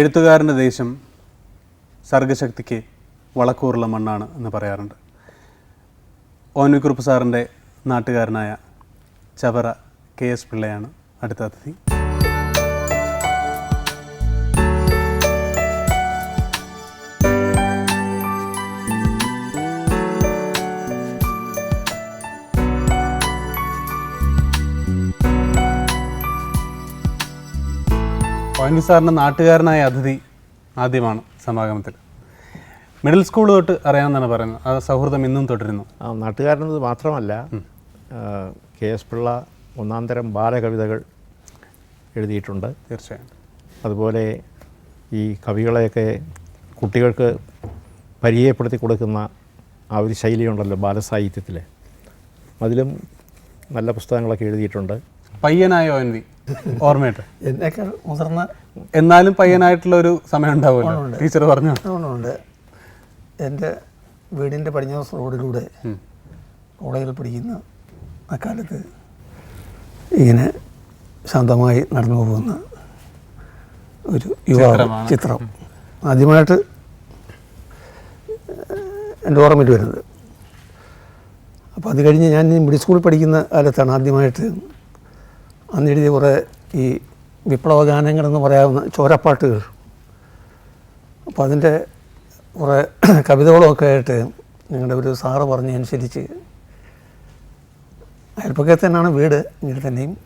എഴുത്തുകാരന്റെ ദേശം സർഗശക്തിക്ക് വളക്കൂറുള്ള മണ്ണാണ് എന്ന് പറയാറുണ്ട്. ഓൻവിക്കുറുപ്പ് സാറിന്റെ നാട്ടുകാരനായ ചവറ കെ എസ് പിള്ളയാണ് അടുത്ത അതിഥി. ഓൻവി സാറിന്റെ നാട്ടുകാരനായ അതിഥി ആദ്യമാണ് സമാഗമത്തിൽ. മിഡിൽ സ്കൂൾ തൊട്ട് അറിയാമെന്നാണ് പറയുന്നത്. ആ സൗഹൃദം ഇന്നും തുടരുന്നു. ആ, നാട്ടുകാരനത് മാത്രമല്ല കെ എസ് പിള്ള ഒന്നാം തരം ബാലകവിതകൾ എഴുതിയിട്ടുണ്ട്. തീർച്ചയായും. അതുപോലെ ഈ കവികളെയൊക്കെ കുട്ടികൾക്ക് പരിചയപ്പെടുത്തി കൊടുക്കുന്ന ആ ഒരു ശൈലിയുണ്ടല്ലോ ബാലസാഹിത്യത്തിൽ അതിലും നല്ല പുസ്തകങ്ങളൊക്കെ എഴുതിയിട്ടുണ്ട്. പയ്യനായ ഒ ഓർമ്മയിട്ട് എന്നേക്കാൾ മുതിർന്ന എന്നാലും പയ്യനായിട്ടുള്ള ഒരു സമയം ഉണ്ടാവുമല്ലോ. ടീച്ചർ പറഞ്ഞു? ഉണ്ട് എന്റെ വീടിന്റെ പടിഞ്ഞാറ് റോഡിലൂടെ. കോളേജിൽ പഠിക്കുന്ന അക്കാലത്ത് ഇങ്ങനെ ശാന്തമായി നടന്നു പോകുന്ന ഒരു യുവ. ചിത്രം. ആദ്യമായിട്ട് എന്റെ ഓർമ്മയിൽ വരുന്നത്. അപ്പോൾ അത് കഴിഞ്ഞ് ഞാൻ മിഡിൽ സ്കൂളിൽ പഠിക്കുന്ന കാലത്താണ് ആദ്യമായിട്ട് അന്ന് എഴുതിയ കുറേ ഈ വിപ്ലവ ഗാനങ്ങളെന്ന് പറയാവുന്ന ചോരപ്പാട്ടുകൾ. അപ്പോൾ അതിന്റെ കുറേ കവിതകളൊക്കെ ആയിട്ട് ഞങ്ങളുടെ ഒരു സാറ് പറഞ്ഞതനുസരിച്ച് അയൽപ്പക്കത്ത് തന്നെയാണ് വീട് എങ്കിൽ തന്നെയും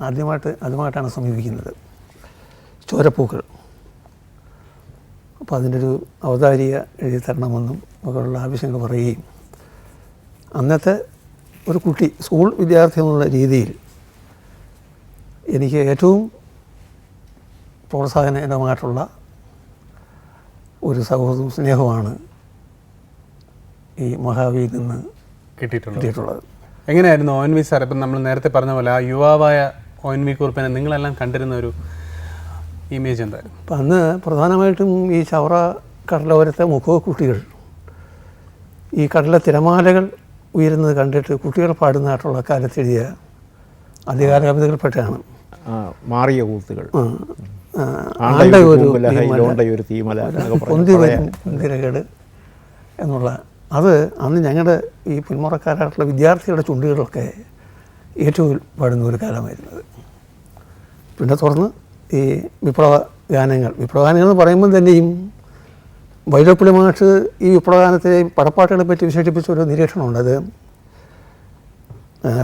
ആദ്യമായിട്ട് അതുമായിട്ടാണ് സമീപിക്കുന്നത്. ചോരപ്പൂക്കൾ. അപ്പോൾ അതിന്റെ ഒരു അവതാരിക എഴുതി തരണമെന്നും ഒക്കെയുള്ള ആവശ്യങ്ങൾ പറയുകയും. അന്നത്തെ ഒരു കുട്ടി സ്കൂൾ വിദ്യാർത്ഥി എന്നുള്ള രീതിയിൽ എനിക്ക് ഏറ്റവും പ്രോത്സാഹനകരമായിട്ടുള്ള ഒരു സൗഹൃദവും സ്നേഹമാണ് ഈ മഹാവിയിൽ നിന്ന് കിട്ടിയിട്ടുള്ളത്. കിട്ടിയിട്ടുള്ളത്. എങ്ങനെയായിരുന്നു ഒ എൻ വി സാർ? ഇപ്പം നമ്മൾ നേരത്തെ പറഞ്ഞ പോലെ ആ യുവാവായ ഒ എൻ വി കുറിപ്പിനെ നിങ്ങളെല്ലാം കണ്ടിരുന്ന ഒരു ഇമേജ് എന്തായിരുന്നു? അപ്പം അന്ന് പ്രധാനമായിട്ടും ഈ ചവറ കടലോരത്തെ മുഖ കുട്ടികൾ ഈ കടല തിരമാലകൾ ഉയരുന്നത് കണ്ടിട്ട് കുട്ടികൾ പാടുന്നതായിട്ടുള്ള കാലത്തെഴുതിയ അധികാര കവിതകൾപ്പെട്ടാണ് മാറിയ കൂത്തുകൾ. ഒരു തീമല, പൊന്തി എന്നുള്ള. അത് അന്ന് ഞങ്ങളുടെ ഈ പിന്മുറക്കാരായിട്ടുള്ള വിദ്യാർത്ഥികളുടെ ചുണ്ടുകളൊക്കെ ഏറ്റവും പാടുന്ന ഒരു കാലമായിരുന്നത് പിന്നെ തുടർന്ന് ഈ വിപ്ലവ ഗാനങ്ങൾ. വിപ്ലവ ഗാനങ്ങൾ എന്ന് പറയുമ്പോൾ തന്നെയും വൈലോപ്പിള്ളി മാഷ് ഈ വിപ്ലവഗാനത്തെ പടപ്പാട്ടുകളെ പറ്റി വിശേഷിപ്പിച്ച ഒരു നിരീക്ഷണമുണ്ട് അത്.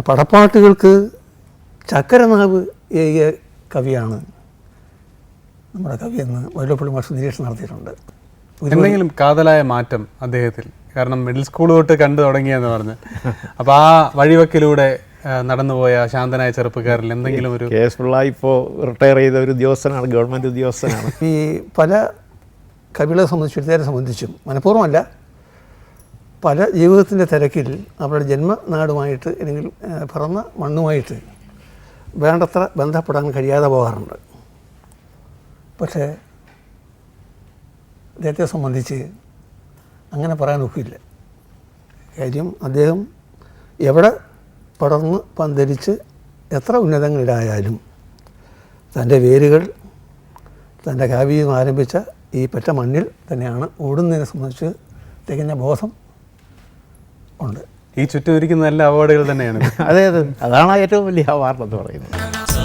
പടപ്പാട്ടുകൾക്ക് ചക്കരനാവ് ഏകിയ കവിയാണ്. നമ്മുടെ കവി എന്ന് വൈലപ്പള്ളി മാഷ് നിരീക്ഷണം നടത്തിയിട്ടുണ്ട്. എന്തെങ്കിലും കാതലായ മാറ്റം അദ്ദേഹത്തിൽ? കാരണം മിഡിൽ സ്കൂൾ തൊട്ട് കണ്ടു തുടങ്ങിയെന്ന് പറഞ്ഞ്. അപ്പോൾ ആ വഴിവക്കിലൂടെ നടന്നുപോയ ശാന്തനായ ചെറുപ്പക്കാരിൽ എന്തെങ്കിലും ഒരു കെ എസ് പിള്ള ഇപ്പോൾ റിട്ടയർ ചെയ്ത ഒരു ഉദ്യോഗസ്ഥനാണ് ഗവൺമെന്റ് ഉദ്യോഗസ്ഥനാണ്. ഈ പല കവികളെ സംബന്ധിച്ച് എഴുത്തുകാരെ സംബന്ധിച്ചും മനഃപൂർവമല്ല. പല ജീവിതത്തിന്റെ തിരക്കിൽ അവരുടെ ജന്മനാടുമായിട്ട് അല്ലെങ്കിൽ പിറന്ന മണ്ണുമായിട്ട് വേണ്ടത്ര ബന്ധപ്പെടാൻ കഴിയാതെ പോകാറുണ്ട്. പക്ഷേ അദ്ദേഹത്തെ സംബന്ധിച്ച് അങ്ങനെ പറയാൻ ഒക്കില്ല. കാര്യം അദ്ദേഹം എവിടെ പടർന്ന് പന്തരിച്ച് എത്ര ഉന്നതങ്ങളിലായാലും തന്റെ വേരുകൾ തന്റെ കാവ്യം ആരംഭിച്ച ഈ പെറ്റ മണ്ണിൽ തന്നെയാണ് ഓടുന്നതിനെ സംബന്ധിച്ച് തികഞ്ഞ ബോധം ഉണ്ട്. ഈ ചുറ്റും ഇരിക്കുന്ന എല്ലാ അവാർഡുകൾ തന്നെയാണ്. അതെ അതെ. അതാണ് ഏറ്റവും വലിയ അവാർഡ് എന്ന് പറയുന്നത്.